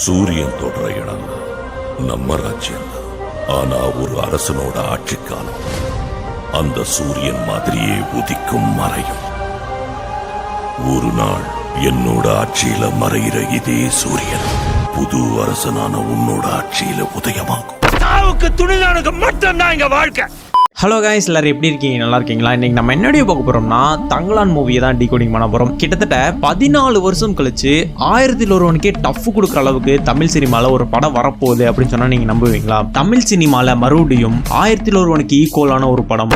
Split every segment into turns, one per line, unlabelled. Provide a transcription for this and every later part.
சூரியன் தொடர இடம் நம்ம ராஜ்யம் ஆனா ஒரு அரசனோட ஆட்சி காலம் அந்த சூரியன் மாதிரியே உதிக்கும் மறையும் ஒரு நாள் என்னோட ஆட்சியில மறையிற இதே சூரியன் புது அரசனான உன்னோட ஆட்சியில உதயமாகும் துணிதானுக்கு மட்டும்தான் இங்க வாழ்க்கை ஹலோ காய்ஸ் எல்லாரும் எப்படி இருக்கீங்க நல்லா இருக்கீங்களா இன்னைக்கு நம்ம என்னடியோ பார்க்க போறோம்னா தங்கலான் மூவியை தான் டிகோடிங் பண்ண போறோம் கிட்டத்தட்ட பதினாலு வருஷம் கழிச்சு ஆயிரத்தில் ஒருவனுக்கே டஃப் கொடுக்குற அளவுக்கு தமிழ் சினிமாவில் ஒரு படம் வரப்போகுது அப்படின்னு சொன்னா நீங்க நம்புவீங்களா தமிழ் சினிமாவில் மறுபடியும் ஆயிரத்தில் ஒருவனுக்கு ஈக்குவலான ஒரு படம்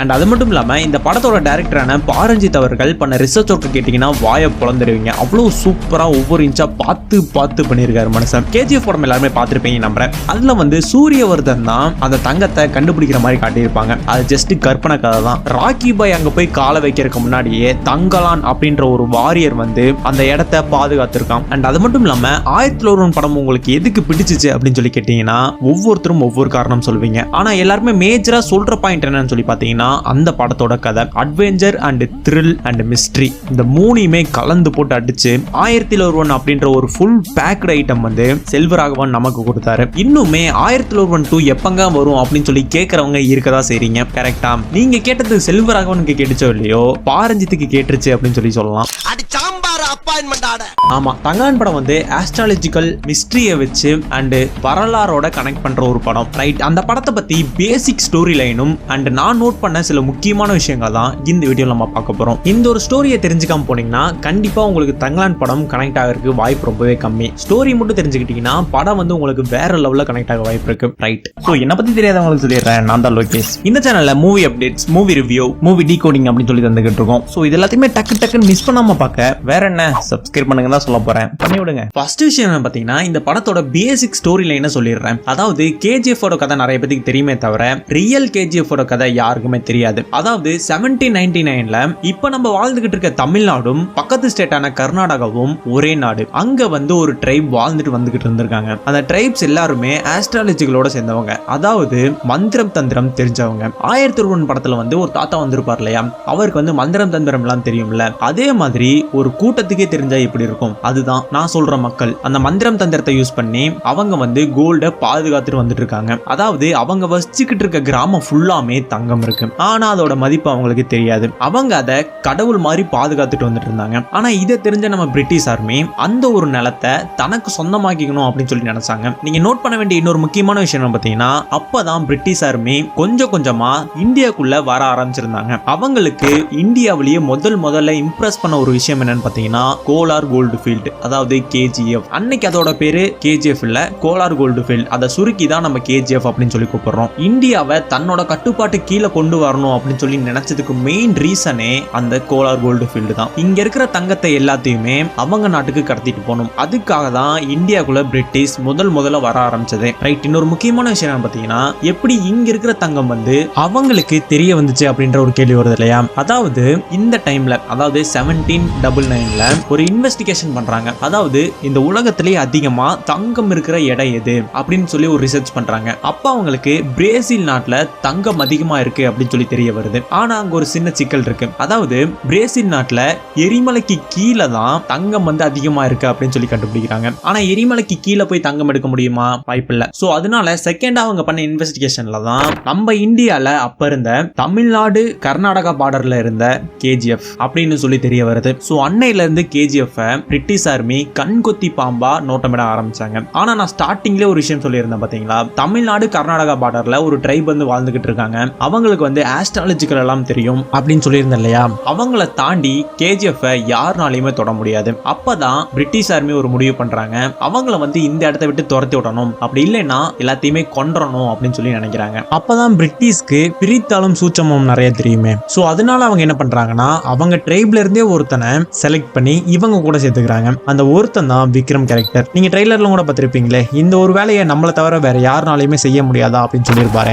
அண்ட் அது மட்டும் இல்லாமல் இந்த படத்தோட டேரக்டரான பாரஞ்சித் அவர்கள் பண்ண ரிசர்ச் ஒர்க்கு கேட்டிங்கன்னா வாயை பிளந்துருவீங்க அவ்வளோ சூப்பராக ஒவ்வொரு இன்ச்சாக பார்த்து பார்த்து பண்ணியிருக்காரு மனுஷன் கேஜிஎஃப் படம் எல்லாருமே பார்த்துருப்பீங்க நம்புறேன் அதில் வந்து சூரியவர்தன் தான் அந்த தங்கத்தை கண்டுபிடிக்கிற மாதிரி காட்டியிருப்பாங்க அது ஜஸ்ட் கற்பனை கதை தான் ராக்கி பாய் அங்கே போய் காலை வைக்கிறதுக்கு முன்னாடியே தங்கலான் அப்படின்ற ஒரு வாரியர் வந்து அந்த இடத்த பாதுகாத்துருக்கான் அண்ட் அது மட்டும் இல்லாமல் ஆயிரத்தி ஒரு படம் உங்களுக்கு எதுக்கு பிடிச்சிச்சு அப்படின்னு சொல்லி கேட்டிங்கன்னா ஒவ்வொருத்தரும் ஒவ்வொரு காரணம் சொல்லுவீங்க ஆனால் எல்லாருமே மேஜராக சொல்கிற பாயிண்ட் என்னன்னு சொல்லி பார்த்தீங்கன்னா அந்த படத்தோட கதை adventure and thrill and mystery இந்த மூணையுமே கலந்து போட்டு அடிச்சு ஆயிரத்தில் ஒருவன் அப்படின்ற ஒரு ஃபுல் பேக்டு ஐட்டம் வந்து செல்வராகவன் நமக்கு கொடுத்தாரு இன்னுமே ஆயிரத்தில் ஒருவன் டூ எப்பங்க வரும் அப்படின்னு சொல்லி கேட்கறவங்க இருக்கதா செய்றீங்க கரெக்டா நீங்க கேட்டது செல்வராகவனுக்கு கேட்டுச்சோ இல்லையோ பாரஞ்சித்துக்கு கேட்டுருச்சு அப்படின்னு சொல்லி சொல்லலாம் அது சாம்பா அப்பாயின்மெண்ட் ஆட ஆமா தங்கான் படம் வந்து ஆஸ்ட்ராலஜிக்கல் மிஸ்ட்ரியை வச்சு அண்டு வரலாறோட கனெக்ட் பண்ணுற ஒரு படம் ரைட் அந்த படத்தை பற்றி பேசிக் ஸ்டோரி லைனும் அண்ட் நான் நோட் பண்ண சில முக்கியமான விஷயங்கள் தான் இந்த வீடியோ நம்ம பார்க்க போகிறோம் இந்த ஒரு ஸ்டோரியை தெரிஞ்சுக்காம போனீங்கன்னா கண்டிப்பாக உங்களுக்கு தங்கலான் படம் கனெக்ட் ஆகிறதுக்கு வாய்ப்பு ரொம்பவே கம்மி ஸ்டோரி மட்டும் தெரிஞ்சுக்கிட்டீங்கன்னா படம் வந்து உங்களுக்கு வேற லெவலில் கனெக்ட் ஆக வாய்ப்பு இருக்கு ரைட் ஸோ என்னை பற்றி தெரியாதவங்களுக்கு சொல்லிடுறேன் நான் தான் லோகேஷ் இந்த சேனலில் movie updates movie review movie decoding அப்படின்னு சொல்லி தந்துகிட்டு இருக்கோம் ஸோ இது எல்லாத்தையுமே டக்கு டக்குன்னு மிஸ் பண்ணாமல் பார்க்க வேற என்ன சப்ஸ்கிரைப் பண்ணுங்க தான் சொல்ல போறேன் பண்ணி விடுங்க ஃபர்ஸ்ட் விஷயம் என்ன பார்த்தீங்கன்னா இந்த படத்தோட பேசிக் ஸ்டோரி லைனை சொல்லிடுறேன் அதாவது கேஜிஎஃபோட கதை நிறைய பேருக்கு தெரியுமே தவிர ரியல் கேஜிஎஃபோட கதை யாருக்குமே தெரியாது அதாவது செவன்டீன் நைன்டி நைன்ல இப்போ நம்ம வாழ்ந்துகிட்டு இருக்க தமிழ்நாடும் பக்கத்து ஸ்டேட்டான கர்நாடகாவும் ஒரே நாடு அங்க வந்து ஒரு ட்ரைப் வாழ்ந்துட்டு வந்துகிட்டு இருந்திருக்காங்க அந்த ட்ரைப்ஸ் எல்லாருமே ஆஸ்ட்ராலஜிகளோட சேர்ந்தவங்க அதாவது மந்திரம் தந்திரம் தெரிஞ்சவங்க ஆயிரத்தி ஒன் படத்துல வந்து ஒரு தாத்தா வந்திருப்பார் இல்லையா அவருக்கு வந்து மந்திரம் தந்திரம் எல்லாம் தெரியும்ல அதே மாதிரி ஒரு கூட்டத்துக்கு உங்களுக்கே தெரிஞ்சா எப்படி இருக்கும் அதுதான் நான் சொல்ற மக்கள் அந்த மந்திரம் தந்திரத்தை யூஸ் பண்ணி அவங்க வந்து கோல்டை பாதுகாத்துட்டு வந்துட்டு இருக்காங்க அதாவது அவங்க வசிச்சுக்கிட்டு இருக்க கிராமம் ஃபுல்லாமே தங்கம் இருக்கு ஆனா அதோட மதிப்பு அவங்களுக்கு தெரியாது அவங்க அதை கடவுள் மாதிரி பாதுகாத்துட்டு வந்துட்டு இருந்தாங்க ஆனா இதை தெரிஞ்ச நம்ம பிரிட்டிஷ் ஆர்மி அந்த ஒரு நிலத்தை தனக்கு சொந்தமாக்கிக்கணும் அப்படின்னு சொல்லி நினைச்சாங்க நீங்க நோட் பண்ண வேண்டிய இன்னொரு முக்கியமான விஷயம் பார்த்தீங்கன்னா அப்பதான் பிரிட்டிஷ் ஆர்மி கொஞ்சம் கொஞ்சமா இந்தியாக்குள்ள வர ஆரம்பிச்சிருந்தாங்க அவங்களுக்கு இந்தியாவிலேயே முதல் முதல்ல இம்ப்ரெஸ் பண்ண ஒரு விஷயம் என்னன்னு பார்த்தீங்கன்னா கோலார் கோல்டு ஃபீல்டு அதாவது கேஜிஎஃப் அன்னைக்கு அதோட பேரு கேஜிஎஃப் இல்ல கோலார் கோல்டு ஃபீல்டு அதை சுருக்கி தான் நம்ம கேஜிஎஃப் அப்படின்னு சொல்லி கூப்பிடுறோம் இந்தியாவை தன்னோட கட்டுப்பாட்டு கீழே கொண்டு வரணும் அப்படின்னு சொல்லி நினைச்சதுக்கு மெயின் ரீசனே அந்த கோலார் கோல்டு ஃபீல்டு தான் இங்க இருக்கிற தங்கத்தை எல்லாத்தையுமே அவங்க நாட்டுக்கு கடத்திட்டு போகணும் அதுக்காக தான் இந்தியாக்குள்ள பிரிட்டிஷ் முதல் முதல்ல வர ஆரம்பிச்சது ரைட் இன்னொரு முக்கியமான விஷயம் பார்த்தீங்கன்னா எப்படி இங்க இருக்கிற தங்கம் வந்து அவங்களுக்கு தெரிய வந்துச்சு அப்படின்ற ஒரு கேள்வி வருது இல்லையா அதாவது இந்த டைம்ல அதாவது செவன்டீன் டபுள் நைன்ல கமிஷன் ஒரு இன்வெஸ்டிகேஷன் பண்றாங்க அதாவது இந்த உலகத்திலேயே அதிகமா தங்கம் இருக்கிற எடை எது அப்படின்னு சொல்லி ஒரு ரிசர்ச் பண்றாங்க அப்ப அவங்களுக்கு பிரேசில் நாட்டுல தங்கம் அதிகமா இருக்கு அப்படின்னு சொல்லி தெரிய வருது ஆனா அங்க ஒரு சின்ன சிக்கல் இருக்கு அதாவது பிரேசில் நாட்டுல எரிமலைக்கு கீழே தான் தங்கம் வந்து அதிகமா இருக்கு அப்படின்னு சொல்லி கண்டுபிடிக்கிறாங்க ஆனா எரிமலைக்கு கீழே போய் தங்கம் எடுக்க முடியுமா வாய்ப்பு இல்ல சோ அதனால செகண்டா அவங்க பண்ண இன்வெஸ்டிகேஷன்ல தான் நம்ம இந்தியால அப்ப இருந்த தமிழ்நாடு கர்நாடகா பார்டர்ல இருந்த கேஜிஎஃப் அப்படின்னு சொல்லி தெரிய வருது சோ அன்னையில இருந்து கேஜிஎஃப்பை பிரிட்டிஷ் ஆர்மி கண்கொத்தி பாம்பா நோட்டமிட ஆரம்பிச்சாங்க ஆனா நான் ஸ்டார்டிங்லேயே ஒரு விஷயம் சொல்லியிருந்தேன் பார்த்தீங்களா தமிழ்நாடு கர்நாடகா பார்டர்ல ஒரு ட்ரைப் வந்து வாழ்ந்துகிட்டு இருக்காங்க அவங்களுக்கு வந்து ஆஸ்ட்ராலஜிக்கல் எல்லாம் தெரியும் அப்படின்னு சொல்லியிருந்தேன் இல்லையா அவங்கள தாண்டி கேஜிஎஃப்பை யாருனாலையுமே தொட முடியாது அப்பதான் பிரிட்டிஷ் ஆர்மி ஒரு முடிவு பண்றாங்க அவங்கள வந்து இந்த இடத்த விட்டு துரத்தி விடணும் அப்படி இல்லைன்னா எல்லாத்தையுமே கொன்றணும் அப்படின்னு சொல்லி நினைக்கிறாங்க அப்பதான் பிரிட்டிஷ்க்கு பிரித்தாலும் சூச்சமும் நிறைய தெரியுமே ஸோ அதனால அவங்க என்ன பண்றாங்கன்னா அவங்க ட்ரைப்ல இருந்தே ஒருத்தனை செலக்ட் பண்ணி பண்ணி இவங்க கூட சேர்த்துக்கிறாங்க அந்த ஒருத்தன் தான் விக்ரம் கேரக்டர் நீங்க ட்ரெய்லர்ல கூட பார்த்திருப்பீங்களே இந்த ஒரு வேலையை நம்மள தவிர வேற யாருனாலையுமே செய்ய முடியாதா அப்படின்னு சொல்லியிருப்பாரு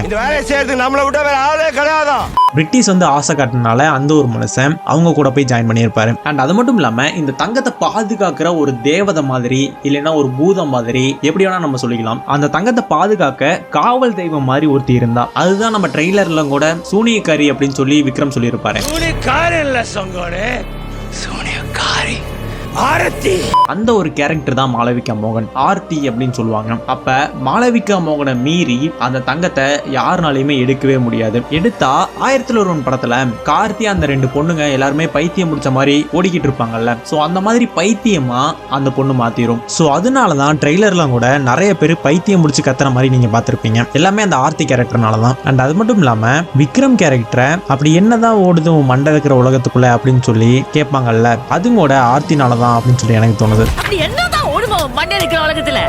பிரிட்டிஷ் வந்து ஆசை காட்டினால அந்த ஒரு மனுஷன் அவங்க கூட போய் ஜாயின் பண்ணியிருப்பாரு அண்ட் அது மட்டும் இல்லாம இந்த தங்கத்தை பாதுகாக்கிற ஒரு தேவதை மாதிரி இல்லைன்னா ஒரு பூதம் மாதிரி எப்படி வேணா நம்ம சொல்லிக்கலாம் அந்த தங்கத்தை பாதுகாக்க காவல் தெய்வம் மாதிரி ஒருத்தி இருந்தா அதுதான் நம்ம ட்ரெய்லர்ல கூட சூனியக்காரி அப்படின்னு சொல்லி விக்ரம் சொல்லியிருப்பாரு Gotti. ஆரத்தி அந்த ஒரு கேரக்டர் தான் மாளவிகா மோகன் ஆர்த்தி அப்படின்னு சொல்லுவாங்க அப்ப மாளவிகா மோகனை மீறி அந்த தங்கத்தை யாருனாலையுமே எடுக்கவே முடியாது எடுத்தா ஆயிரத்தில் ஒரு படத்துல கார்த்தி அந்த ரெண்டு பொண்ணுங்க எல்லாருமே பைத்தியம் முடிச்ச மாதிரி ஓடிக்கிட்டு இருப்பாங்கல்ல சோ அந்த மாதிரி பைத்தியமா அந்த பொண்ணு மாத்திரும் சோ தான் ட்ரெய்லர்லாம் கூட நிறைய பேர் பைத்தியம் முடிச்சு கத்துற மாதிரி நீங்க பாத்திருப்பீங்க எல்லாமே அந்த ஆர்த்தி கேரக்டர்னால தான் அண்ட் அது மட்டும் இல்லாம விக்ரம் கேரக்டரை அப்படி என்னதான் ஓடுது மண்டை இருக்கிற உலகத்துக்குள்ள அப்படின்னு சொல்லி கேட்பாங்கல்ல கூட ஆர்த்தினால அப்படின்னு சொல்லி எனக்கு தோணுது அப்படி என்னதான் ஓடுமோ மண்ணு உலகத்துல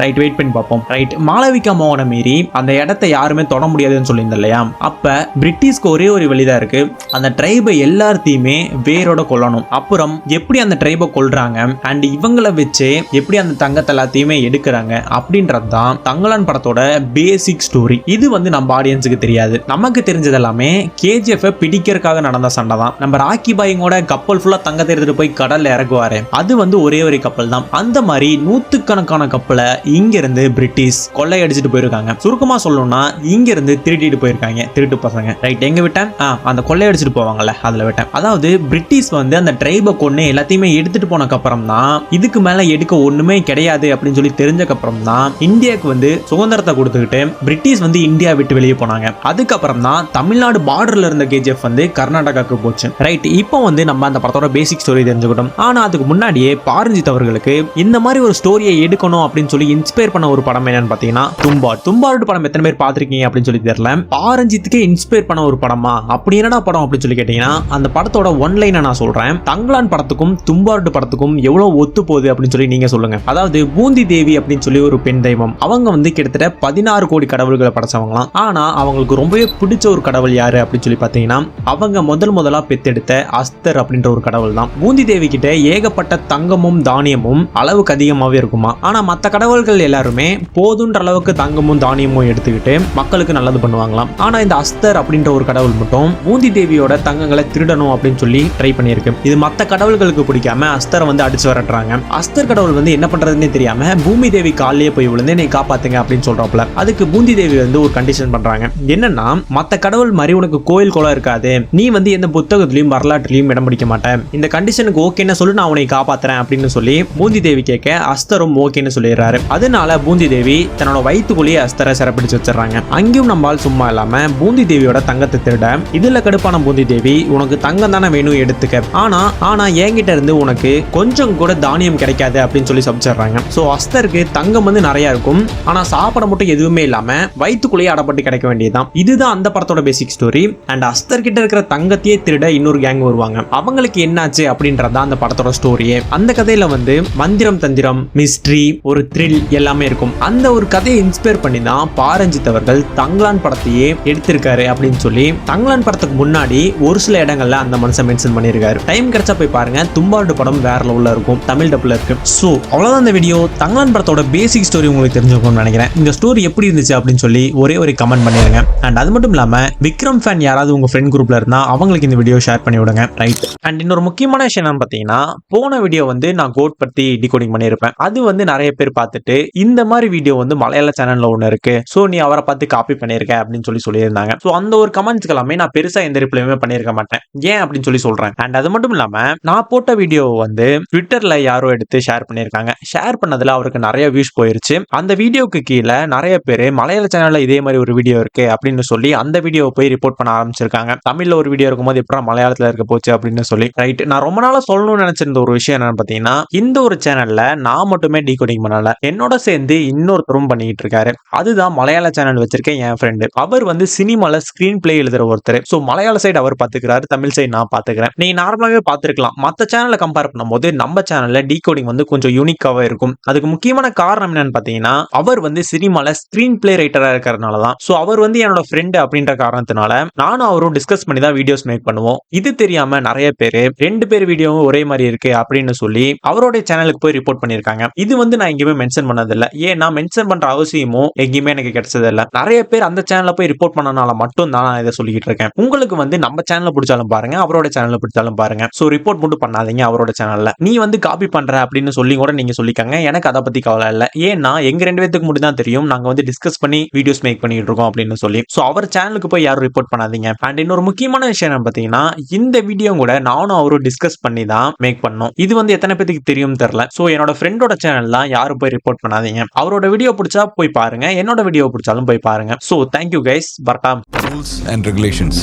ரைட் வெயிட் பண்ணி பார்ப்போம் ரைட் மாளவிகா மோகனை மீறி அந்த இடத்த யாருமே தொட முடியாதுன்னு சொல்லியிருந்தேன் இல்லையா அப்போ பிரிட்டிஷ்க்கு ஒரே ஒரு வழிதான் இருக்கு அந்த ட்ரைபை எல்லாத்தையுமே வேரோட கொல்லணும் அப்புறம் எப்படி அந்த ட்ரைபை கொள்றாங்க அண்ட் இவங்களை வச்சு எப்படி அந்த தங்கத்தை எல்லாத்தையுமே எடுக்கிறாங்க அப்படின்றது தான் தங்கலான் படத்தோட பேசிக் ஸ்டோரி இது வந்து நம்ம ஆடியன்ஸுக்கு தெரியாது நமக்கு தெரிஞ்சது எல்லாமே கேஜிஎஃப் பிடிக்கிறதுக்காக நடந்த சண்டை தான் நம்ம ராக்கி பாயிங்கோட கப்பல் ஃபுல்லாக தங்கத்தை எடுத்துகிட்டு போய் கடலில் இறங்குவாரு அது வந்து ஒரே ஒரு கப்பல் தான் அந்த மாதிரி நூத்துக்கணக்கான நூற்றுக்கணக்கான கப்பலை இங்கிருந்து பிரிட்டிஷ் கொள்ளையடிச்சிட்டு போயிருக்காங்க சுருக்கமாக சொல்லணும்னா இங்கிருந்து திருட்டிட்டு போயிருக்காங்க திருட்டு பசங்க ரைட் எங்க விட்டேன் ஆ அந்த கொள்ளையடிச்சிட்டு போவாங்கல்ல அதில் விட்டேன் அதாவது பிரிட்டிஷ் வந்து அந்த ட்ரைபை கொண்டு எல்லாத்தையுமே எடுத்துட்டு போனக்கு அப்புறம் தான் இதுக்கு மேலே எடுக்க ஒன்றுமே கிடையாது அப்படின்னு சொல்லி தெரிஞ்சக்கப்புறம் தான் இந்தியாவுக்கு வந்து சுதந்திரத்தை கொடுத்துக்கிட்டு பிரிட்டிஷ் வந்து இந்தியா விட்டு வெளியே போனாங்க அதுக்கப்புறம் தான் தமிழ்நாடு பார்டர்ல இருந்த கேஜிஎஃப் வந்து கர்நாடகாவுக்கு போச்சு ரைட் இப்போ வந்து நம்ம அந்த படத்தோட பேசிக் ஸ்டோரி தெரிஞ்சுக்கிட்டோம் ஆனால் அதுக்கு முன்னாடியே பாரஞ்சித் அவர்களுக்கு இந்த மாதிரி ஒரு ஸ்டோரியை எடுக்கணும் அப்படின்னு சொல்லி இன்ஸ்பயர் பண்ண ஒரு படம் என்னன்னு பார்த்தீங்கன்னா தும்பா தும்பாரோட படம் எத்தனை பேர் பார்த்துருக்கீங்க அப்படின்னு சொல்லி தெரியல ஆரஞ்சித்துக்கே இன்ஸ்பயர் பண்ண ஒரு படமா அப்படி என்னடா படம் அப்படின்னு சொல்லி கேட்டீங்கன்னா அந்த படத்தோட ஒன் லைனை நான் சொல்றேன் தங்களான் படத்துக்கும் தும்பாரோட படத்துக்கும் எவ்வளோ ஒத்து போகுது அப்படின்னு சொல்லி நீங்க சொல்லுங்க அதாவது பூந்தி தேவி அப்படின்னு சொல்லி ஒரு பெண் தெய்வம் அவங்க வந்து கிட்டத்தட்ட பதினாறு கோடி கடவுள்களை படைச்சவங்களாம் ஆனா அவங்களுக்கு ரொம்பவே பிடிச்ச ஒரு கடவுள் யாரு அப்படின்னு சொல்லி பார்த்தீங்கன்னா அவங்க முதல் முதலா பெத்தெடுத்த அஸ்தர் அப்படின்ற ஒரு கடவுள் தான் பூந்தி தேவி கிட்ட ஏகப்பட்ட தங்கமும் தானியமும் அளவுக்கு அதிகமாகவே இருக்குமா சொல்லலாம் ஆனால் மற்ற கடவுள்கள் எல்லாருமே போதுன்ற அளவுக்கு தங்கமும் தானியமும் எடுத்துக்கிட்டு மக்களுக்கு நல்லது பண்ணுவாங்களாம் ஆனால் இந்த அஸ்தர் அப்படின்ற ஒரு கடவுள் மட்டும் பூந்தி தேவியோட தங்கங்களை திருடணும் அப்படின்னு சொல்லி ட்ரை பண்ணியிருக்கு இது மற்ற கடவுள்களுக்கு பிடிக்காம அஸ்தரை வந்து அடிச்சு வரட்டுறாங்க அஸ்தர் கடவுள் வந்து என்ன பண்றதுன்னே தெரியாம பூமி தேவி காலையே போய் விழுந்து நீ காப்பாத்துங்க அப்படின்னு சொல்றப்பல அதுக்கு பூந்தி தேவி வந்து ஒரு கண்டிஷன் பண்றாங்க என்னன்னா மற்ற கடவுள் மாதிரி உனக்கு கோயில் குளம் இருக்காது நீ வந்து எந்த புத்தகத்திலையும் வரலாற்றுலையும் இடம் பிடிக்க மாட்டேன் இந்த கண்டிஷனுக்கு ஓகேன்னு சொல்லி நான் உனக்கு காப்பாத்துறேன் அப்படின்னு சொல்லி பூந்தி தேவி கேட்க அஸ்தரும் ஓகேன்னு சொல்லிடுறாரு அதனால பூந்தி தேவி தன்னோட வயிற்றுக்குள்ளேயே அஸ்தர சிறப்பிடிச்சு வச்சிடறாங்க அங்கேயும் நம்மால் சும்மா இல்லாம பூந்தி தேவியோட தங்கத்தை திருட இதுல கடுப்பான பூந்தி தேவி உனக்கு தங்கம் தானே வேணும் எடுத்துக்க ஆனா ஆனா என்கிட்ட இருந்து உனக்கு கொஞ்சம் கூட தானியம் கிடைக்காது அப்படின்னு சொல்லி சமைச்சிடுறாங்க ஸோ அஸ்தருக்கு தங்கம் வந்து நிறைய இருக்கும் ஆனா சாப்பிட மட்டும் எதுவுமே இல்லாம வயிற்றுக்குள்ளேயே அடப்பட்டு கிடைக்க வேண்டியதுதான் இதுதான் அந்த படத்தோட பேசிக் ஸ்டோரி அண்ட் அஸ்தர் கிட்ட இருக்கிற தங்கத்தையே திருட இன்னொரு கேங் வருவாங்க அவங்களுக்கு என்னாச்சு அப்படின்றதான் அந்த படத்தோட ஸ்டோரியே அந்த கதையில வந்து மந்திரம் தந்திரம் மிஸ்ட்ரி மிஸ்ட்ரி ஒரு த்ரில் எல்லாமே இருக்கும் அந்த ஒரு கதையை இன்ஸ்பயர் பண்ணி தான் பாரஞ்சித் அவர்கள் தங்களான் படத்தையே எடுத்திருக்காரு அப்படின்னு சொல்லி தங்கலான் படத்துக்கு முன்னாடி ஒரு சில இடங்கள்ல அந்த மனுஷன் மென்ஷன் பண்ணியிருக்காரு டைம் கிடைச்சா போய் பாருங்க தும்பாடு படம் வேற லெவலில் இருக்கும் தமிழ் டப்புல இருக்கு ஸோ அவ்வளோதான் அந்த வீடியோ தங்கலான் படத்தோட பேசிக் ஸ்டோரி உங்களுக்கு தெரிஞ்சுக்கணும்னு நினைக்கிறேன் இந்த ஸ்டோரி எப்படி இருந்துச்சு அப்படின்னு சொல்லி ஒரே ஒரு கமெண்ட் பண்ணிருங்க அண்ட் அது மட்டும் இல்லாம விக்ரம் ஃபேன் யாராவது உங்க ஃப்ரெண்ட் குரூப்ல இருந்தா அவங்களுக்கு இந்த வீடியோ ஷேர் பண்ணி விடுங்க ரைட் அண்ட் இன்னொரு முக்கியமான விஷயம் என்னன்னு பார்த்தீங்கன்னா போன வீடியோ வந்து நான் கோட் பத்தி டிகோடிங் பண்ணியிருப்பேன் அது வந்து வந்து நிறைய பேர் பார்த்துட்டு இந்த மாதிரி வீடியோ வந்து மலையாள சேனல்ல ஒன்று இருக்கு ஸோ நீ அவரை பார்த்து காப்பி பண்ணியிருக்க அப்படின்னு சொல்லி சொல்லியிருந்தாங்க ஸோ அந்த ஒரு கமெண்ட்ஸ்க்கு எல்லாமே நான் பெருசா எந்த ரிப்ளையுமே பண்ணியிருக்க மாட்டேன் ஏன் அப்படின்னு சொல்லி சொல்றேன் அண்ட் அது மட்டும் இல்லாம நான் போட்ட வீடியோ வந்து ட்விட்டர்ல யாரோ எடுத்து ஷேர் பண்ணியிருக்காங்க ஷேர் பண்ணதுல அவருக்கு நிறைய வியூஸ் போயிருச்சு அந்த வீடியோக்கு கீழே நிறைய பேர் மலையாள சேனல்ல இதே மாதிரி ஒரு வீடியோ இருக்கு அப்படின்னு சொல்லி அந்த வீடியோவை போய் ரிப்போர்ட் பண்ண ஆரம்பிச்சிருக்காங்க தமிழ்ல ஒரு வீடியோ இருக்கும்போது எப்படி மலையாளத்துல இருக்க போச்சு அப்படின்னு சொல்லி ரைட் நான் ரொம்ப நாளா சொல்லணும்னு நினைச்சிருந்த ஒரு விஷயம் என்னன்னு பாத்தீங்கன்னா இந்த ஒரு சேனல்ல நான் மட்டுமே டீகோடிங் பண்ணல என்னோட சேர்ந்து இன்னொருத்தரும் பண்ணிட்டு இருக்காரு அதுதான் மலையாள சேனல் வச்சிருக்க என் ஃப்ரெண்டு அவர் வந்து சினிமால ஸ்கிரீன் பிளே எழுதுற ஒருத்தர் ஸோ மலையாள சைடு அவர் பாத்துக்கிறாரு தமிழ் சைடு நான் பாத்துக்கிறேன் நீ நார்மலாவே பாத்துருக்கலாம் மற்ற சேனலை கம்பேர் பண்ணும்போது நம்ம சேனல்ல டீகோடிங் வந்து கொஞ்சம் யூனிக்காவே இருக்கும் அதுக்கு முக்கியமான காரணம் என்னன்னு பாத்தீங்கன்னா அவர் வந்து சினிமால ஸ்கிரீன் பிளே ரைட்டரா இருக்கிறதுனால தான் ஸோ அவர் வந்து என்னோட ஃப்ரெண்டு அப்படின்ற காரணத்தினால நானும் அவரும் டிஸ்கஸ் பண்ணி தான் வீடியோஸ் மேக் பண்ணுவோம் இது தெரியாம நிறைய பேர் ரெண்டு பேர் வீடியோவும் ஒரே மாதிரி இருக்கு அப்படின்னு சொல்லி அவருடைய சேனலுக்கு போய் ரிப்போர்ட் பண்ணியிருக்காங்க இது வந்து நான் எங்கேயுமே மென்ஷன் பண்ணதில்லை ஏன் நான் மென்ஷன் பண்ற அவசியமும் எங்கேயுமே எனக்கு கிடைச்சதில்ல நிறைய பேர் அந்த சேனல போய் ரிப்போர்ட் பண்ணனால மட்டும் தான் நான் இதை சொல்லிட்டு இருக்கேன் உங்களுக்கு வந்து நம்ம சேனல பிடிச்சாலும் பாருங்க அவரோட சேனல பிடிச்சாலும் பாருங்க ஸோ ரிப்போர்ட் மட்டும் பண்ணாதீங்க அவரோட சேனல்ல நீ வந்து காப்பி பண்ற அப்படின்னு சொல்லி கூட நீங்க சொல்லிக்காங்க எனக்கு அதை பத்தி கவலை இல்லை ஏன்னா எங்க ரெண்டு பேத்துக்கு மட்டும் தான் தெரியும் நாங்க வந்து டிஸ்கஸ் பண்ணி வீடியோஸ் மேக் பண்ணிட்டு இருக்கோம் அப்படின்னு சொல்லி ஸோ அவர் சேனலுக்கு போய் யாரும் ரிப்போர்ட் பண்ணாதீங்க அண்ட் இன்னொரு முக்கியமான விஷயம் என்ன பார்த்தீங்கன்னா இந்த வீடியோ கூட நானும் அவரும் டிஸ்கஸ் பண்ணி தான் மேக் பண்ணோம் இது வந்து எத்தனை பேத்துக்கு தெரியும் தெரியல ஸோ என்னோட ஃப்ரெண்டோட சேனல் பண்ணலாம் யாரும் போய் ரிப்போர்ட் பண்ணாதீங்க அவரோட வீடியோ பிடிச்சா போய் பாருங்க என்னோட வீடியோ பிடிச்சாலும் போய் பாருங்க ஸோ தேங்க்யூ கைஸ் பர்காம் ரூல்ஸ் அண்ட் ரெகுலேஷன்ஸ்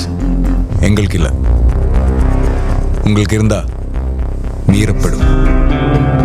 எங்களுக்கு இல்லை உங்களுக்கு இருந்தா மீறப்படும்